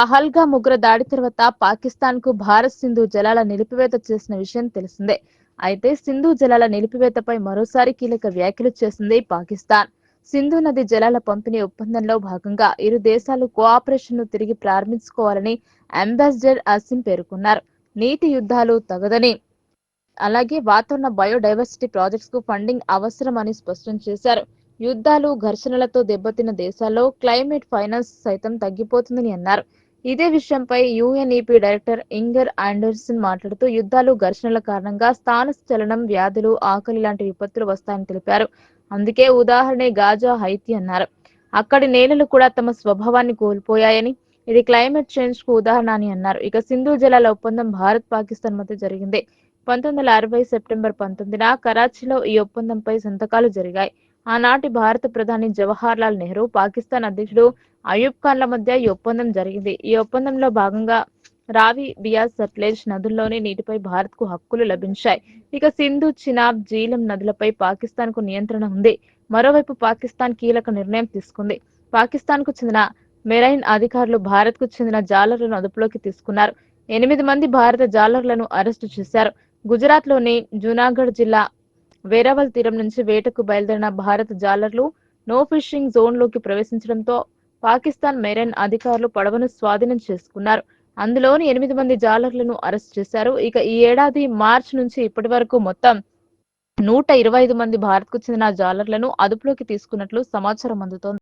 పహల్గా ముగ్గురు దాడి తర్వాత పాకిస్తాన్కు భారత్ సింధు జలాల నిలిపివేత చేసిన విషయం తెలిసిందే. అయితే సింధు జలాల నిలిపివేతపై మరోసారి కీలక వ్యాఖ్యలు చేసింది పాకిస్తాన్. సింధు నది జలాల పంపిణీ ఒప్పందంలో భాగంగా ఇరు దేశాలు కోఆపరేషన్ను తిరిగి ప్రారంభించుకోవాలని అంబాసిడర్ అసిం పేర్కొన్నారు. నీటి యుద్ధాలు తగదని. అలాగే వాతావరణ బయోడైవర్సిటీ ప్రాజెక్ట్స్కు ఫండింగ్ అవసరమని స్పష్టం చేశారు. యుద్ధాలు ఘర్షణలతో దెబ్బతిన్న దేశాల్లో క్లైమేట్ ఫైనాన్స్ సైతం తగ్గిపోతుందని అన్నారు. ఇదే విషయంపై యుఎన్ఈపీ డైరెక్టర్ ఇంగర్ ఆండర్సన్ మాట్లాడుతూ యుద్ధాలు ఘర్షణల కారణంగా స్థాన చలనం వ్యాధులు ఆకలి లాంటి విపత్తులు వస్తాయని తెలిపారు. అందుకే ఉదాహరణ గాజా హైతి అన్నారు. అక్కడి నేలలు కూడా తమ స్వభావాన్ని కోల్పోయాయని ఇది క్లైమేట్ చేంజ్కు ఉదాహరణ అని అన్నారు. ఇక సింధు జలాల ఒప్పందం భారత్ పాకిస్తాన్ మధ్య జరిగింది. పంతొమ్మిది వందల అరవై సెప్టెంబర్ పంతొమ్మిదిన కరాచీలో ఈ ఒప్పందంపై సంతకాలు జరిగాయి. ఆనాటి భారత ప్రధాని జవహర్ లాల్ నెహ్రూ పాకిస్తాన్ అధ్యక్షుడు అయూబ్ ఖాన్ల మధ్య ఈ ఒప్పందం జరిగింది. ఈ ఒప్పందంలో భాగంగా రావి బియాస్ సట్లెజ్ నదుల్లోని నీటిపై భారత్కు హక్కులు లభించాయి. ఇక సింధు చినాబ్ జీలం నదులపై పాకిస్తాన్కు నియంత్రణ ఉంది. మరోవైపు పాకిస్తాన్ కీలక నిర్ణయం తీసుకుంది. పాకిస్తాన్కు చెందిన మెరైన్ అధికారులు భారత్కు చెందిన జాలర్లను అదుపులోకి తీసుకున్నారు. ఎనిమిది మంది భారత జాలర్లను అరెస్టు చేశారు. గుజరాత్లోని జూనాగఢ్ జిల్లా వేరావల్ తీరం నుంచి వేటకు బయలుదేరిన భారత జాలర్లు నో ఫిషింగ్ జోన్లోకి ప్రవేశించడంతో పాకిస్తాన్ మెరైన్ అధికారులు పడవను స్వాధీనం చేసుకున్నారు. అందులోని ఎనిమిది మంది జాలర్లను అరెస్ట్ చేశారు. ఇక ఈ ఏడాది మార్చి నుంచి ఇప్పటి వరకు మొత్తం నూట ఇరవై ఐదు మంది భారత్కు చెందిన జాలర్లను అదుపులోకి తీసుకున్నట్లు సమాచారం అందుతోంది.